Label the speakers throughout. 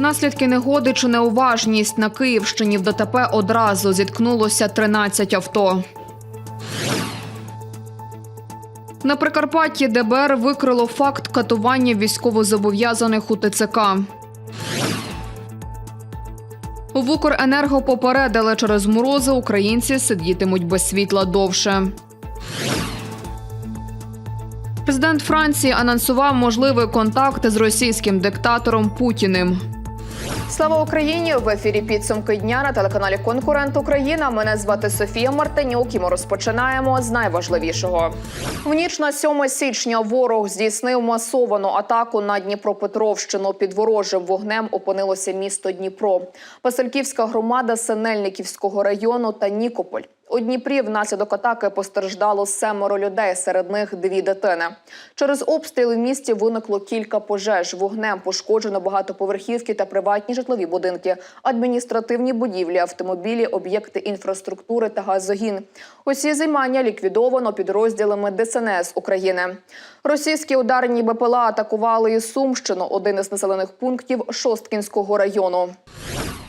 Speaker 1: Наслідки негоди чи неуважність на Київщині в ДТП одразу зіткнулося 13 авто. На Прикарпатті ДБР викрило факт катування військовозобов'язаних у ТЦК. В Укренерго попередили, через морози українці сидітимуть без світла довше. Президент Франції анонсував можливий контакт з російським диктатором Путіним.
Speaker 2: Слава Україні! В ефірі підсумки дня на телеканалі Конкурент Україна. Мене звати Софія Мартинюк. І ми розпочинаємо з найважливішого. В ніч на 7 січня ворог здійснив масовану атаку на Дніпропетровщину. Під ворожим вогнем опинилося місто Дніпро, Васильківська громада Синельниківського району та Нікополь. У Дніпрі внаслідок атаки постраждало семеро людей, серед них дві дитини. Через обстріли в місті виникло кілька пожеж. Вогнем пошкоджено багатоповерхівки та приватні житлові будинки, адміністративні будівлі, автомобілі, об'єкти інфраструктури та газогін. Усі займання ліквідовано підрозділами ДСНС України. Російські ударні БПЛА атакували і Сумщину, один із населених пунктів Шосткінського району.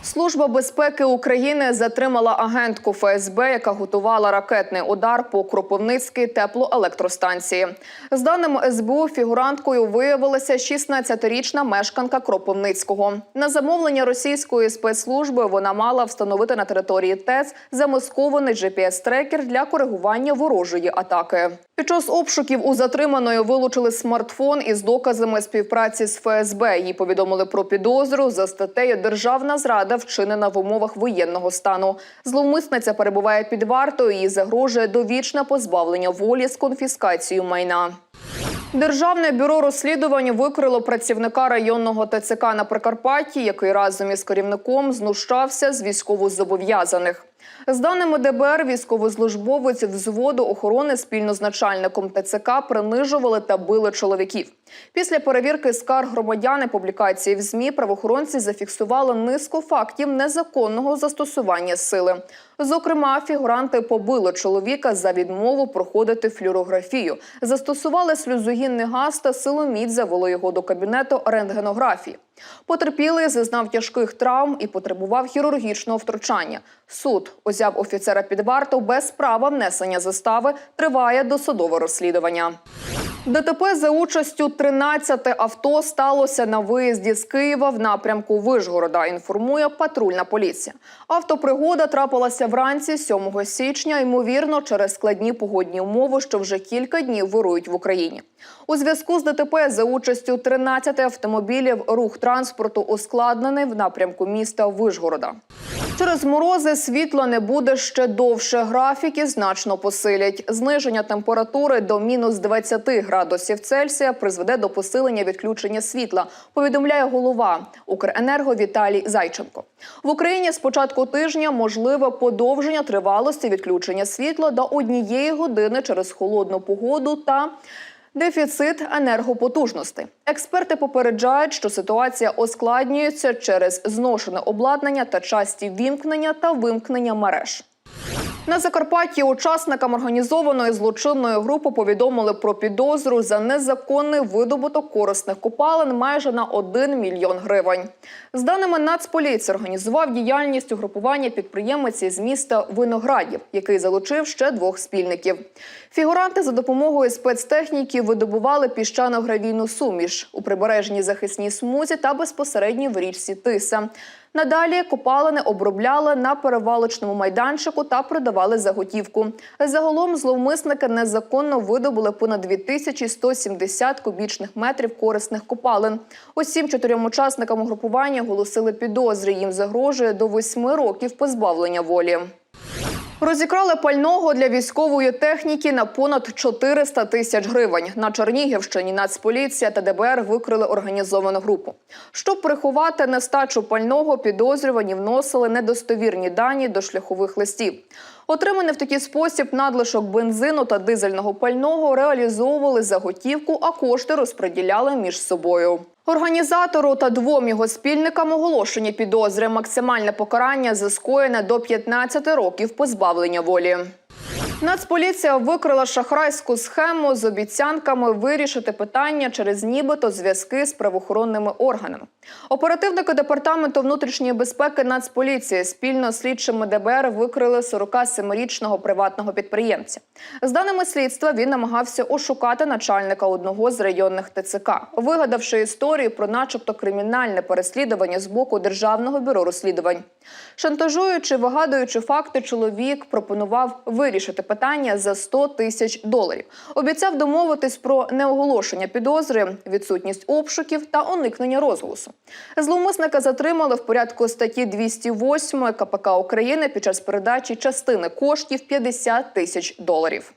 Speaker 2: Служба безпеки України затримала агентку ФСБ, яка готувала ракетний удар по Кропивницькій теплоелектростанції. З даними СБУ, фігуранткою виявилася 16-річна мешканка Кропивницького. На замовлення російської спецслужби вона мала встановити на території ТЕЦ замаскований GPS-трекер для коригування ворожої атаки. Під час обшуків у затриманої вилучили смартфон із доказами співпраці з ФСБ. Їй повідомили про підозру за статтею Державна зрада вчинена в умовах воєнного стану. Зловмисниця перебуває під вартою. Їй загрожує довічне позбавлення волі з конфіскацією майна. Державне бюро розслідувань викрило працівника районного ТЦК на Прикарпатті, який разом із керівником знущався з військовозобов'язаних. З даними ДБР, військовослужбовець взводу охорони спільно з начальником ТЦК принижували та били чоловіків. Після перевірки скарг громадян і публікації в ЗМІ правоохоронці зафіксували низку фактів незаконного застосування сили. Зокрема, фігуранти побили чоловіка за відмову проходити флюорографію, застосували сльозогінний газ та силоміць завели його до кабінету рентгенографії. Потерпілий зазнав тяжких травм і потребував хірургічного втручання. Суд узяв офіцера під варту без права внесення застави. Триває досудове розслідування. ДТП за участю 13 авто сталося на виїзді з Києва в напрямку Вишгорода. Інформує патрульна поліція. Автопригода трапилася вранці 7 січня, ймовірно, через складні погодні умови, що вже кілька днів вирують в Україні. У зв'язку з ДТП за участю 13 автомобілів рух транспорту ускладнений в напрямку міста Вишгорода. Через морози світло не буде ще довше. Графіки значно посилять. Зниження температури до мінус 20 градусів Цельсія призведе до посилення відключення світла. Повідомляє голова Укренерго Віталій Зайченко. В Україні з початку тижня можливе подовження тривалості відключення світла до однієї години через холодну погоду та Дефіцит енергопотужностей. Експерти попереджають, що ситуація ускладнюється через зношене обладнання та часті вімкнення та вимкнення мереж. На Закарпатті учасникам організованої злочинної групи повідомили про підозру за незаконний видобуток корисних копалин майже на 1 мільйон гривень. З даними Нацполіції організував діяльність угрупування підприємець із міста Виноградів, який залучив ще двох спільників. Фігуранти за допомогою спецтехніки видобували піщано-гравійну суміш у прибережній захисній смузі та безпосередньо в річці Тиса. Надалі копалини обробляли на перевалочному майданчику та продавали за готівку. Загалом зловмисники незаконно видобули понад 2170 кубічних метрів корисних копалин. Усім чотирьом учасникам угрупування оголосили підозри. Їм загрожує до восьми років позбавлення волі. Розікрали пального для військової техніки на понад 400 тисяч гривень. На Чернігівщині Нацполіція та ДБР викрили організовану групу. Щоб приховати нестачу пального, підозрювані вносили недостовірні дані до шляхових листів. Отриманий в такий спосіб надлишок бензину та дизельного пального реалізовували за готівку, а кошти розподіляли між собою. Організатору та двом його спільникам оголошені підозри. Максимальне покарання за скоєне до 15 років позбавлення волі. Нацполіція викрила шахрайську схему з обіцянками вирішити питання через нібито зв'язки з правоохоронними органами. Оперативники департаменту внутрішньої безпеки Нацполіції спільно з слідчими ДБР викрили 47-річного приватного підприємця. З даними слідства, він намагався ошукати начальника одного з районних ТЦК, вигадавши історію про, начебто, кримінальне переслідування з боку Державного бюро розслідувань. Шантажуючи, вигадуючи факти, чоловік пропонував вирішити питання за 100 тисяч доларів. Обіцяв домовитись про неоголошення підозри, відсутність обшуків та уникнення розголосу. Зловмисника затримали в порядку статті 208 КПК України під час передачі частини коштів 50 тисяч доларів.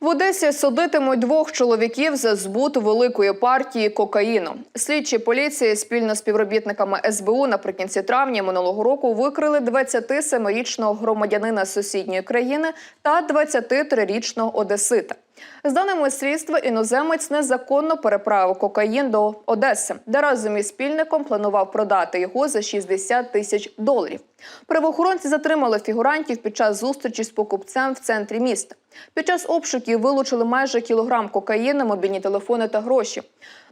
Speaker 2: В Одесі судитимуть двох чоловіків за збут великої партії кокаїну. Слідчі поліції спільно з співробітниками СБУ наприкінці травня минулого року викрили 27-річного громадянина сусідньої країни та 23-річного одесита. З даними слідства, іноземець незаконно переправив кокаїн до Одеси, де разом із спільником планував продати його за 60 тисяч доларів. Правоохоронці затримали фігурантів під час зустрічі з покупцем в центрі міста. Під час обшуків вилучили майже кілограм кокаїну, мобільні телефони та гроші.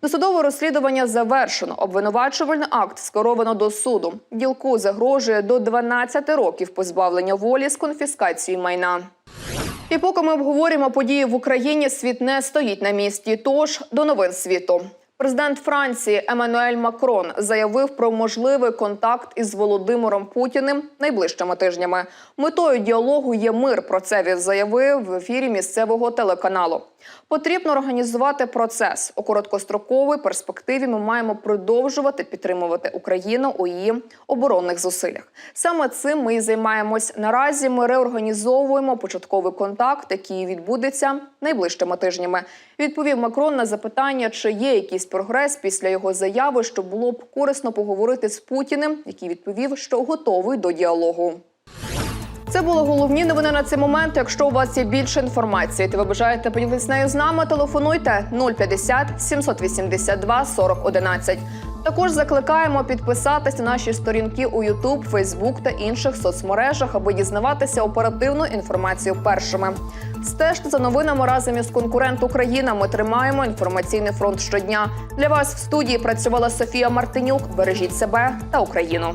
Speaker 2: Досудове розслідування завершено. Обвинувачувальний акт скеровано до суду. Ділку загрожує до 12 років позбавлення волі з конфіскацією майна. І поки ми обговорюємо події в Україні, світ не стоїть на місці. Тож до новин світу. Президент Франції Еммануель Макрон заявив про можливий контакт із Володимиром Путіним найближчими тижнями. Метою діалогу є мир. Про це він заявив в ефірі місцевого телеканалу. Потрібно організувати процес у короткостроковій перспективі. Ми маємо продовжувати підтримувати Україну у її оборонних зусиллях. Саме цим ми і займаємось. Наразі ми реорганізовуємо початковий контакт, який відбудеться найближчими тижнями. Відповів Макрон на запитання, чи є прогрес після його заяви, що було б корисно поговорити з Путіним, який відповів, що готовий до діалогу. Це були головні новини на цей момент. Якщо у вас є більше інформації, та ви бажаєте поділитися нею з нами, телефонуйте 050 782 40 11. Також закликаємо підписатись на наші сторінки у YouTube, Facebook та інших соцмережах, аби дізнаватися оперативну інформацію першими. Стежте за новинами разом із конкурент Україна. Ми тримаємо інформаційний фронт щодня. Для вас в студії працювала Софія Мартинюк. Бережіть себе та Україну.